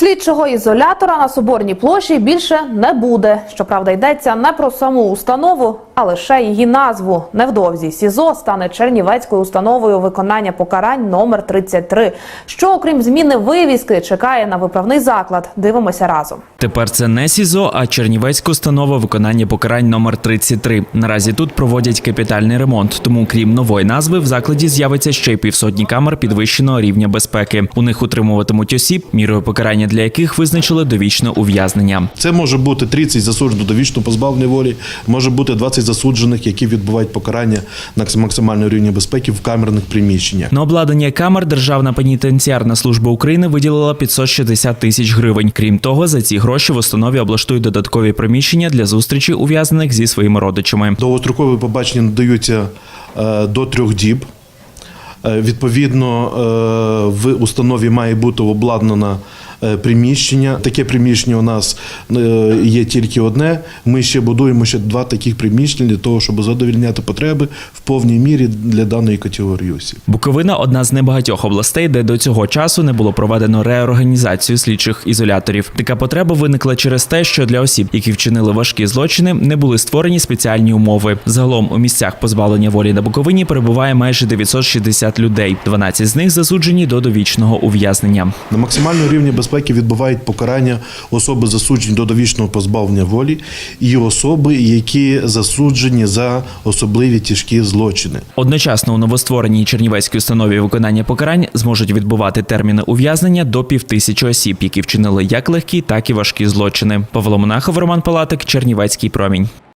Слідчого ізолятора на соборній площі більше не буде. Щоправда, йдеться не про саму установу, а лише її назву. Невдовзі СІЗО стане Чернівецькою установою виконання покарань номер 33. Що, окрім зміни вивіски, чекає на виправний заклад. Дивимося разом. Тепер це не СІЗО, а Чернівецька установа виконання покарань номер 33. Наразі тут проводять капітальний ремонт, тому крім нової назви, в закладі з'явиться ще й півсотні камер підвищеного рівня безпеки. У них утримуватимуть осіб, мірою покарання для яких визначили довічне ув'язнення. Це може бути 30 засуджених до вічного позбавлення волі, може бути 20 засуджених, які відбувають покарання на максимальному рівні безпеки в камерних приміщеннях. На обладнання камер Державна пенітенціарна служба України виділила 560 тисяч гривень. Крім того, за ці гроші в установі облаштують додаткові приміщення для зустрічі ув'язнених зі своїми родичами. Довгострокові побачення надаються е, до трьох діб. Е, Відповідно, е, в установі має бути обладнано е, приміщення. Таке приміщення у нас е, є тільки одне. Ми ще будуємо ще два таких приміщення для того, щоб задовільняти потреби в повній мірі для даної категорії осіб. Буковина одна з небагатьох областей, де до цього часу не було проведено реорганізацію слідчих ізоляторів. Така потреба виникла через те, що для осіб, які вчинили важкі злочини, не були створені спеціальні умови. Загалом у місцях позбавлення волі на Буковині перебуває майже 960 людей. 12 з них засуджені до довічного ув'язнення. На максимальному рівні безпеки відбувають покарання особи засуджені до довічного позбавлення волі і особи, які засуджені за особливі тяжкі злочини. Одночасно у новоствореній Чернівецькій установі виконання покарань зможуть відбувати терміни ув'язнення до півтисячі осіб, які вчинили як легкі, так і важкі злочини. Павло Монахов, Роман Палатик, Чернівецький промінь.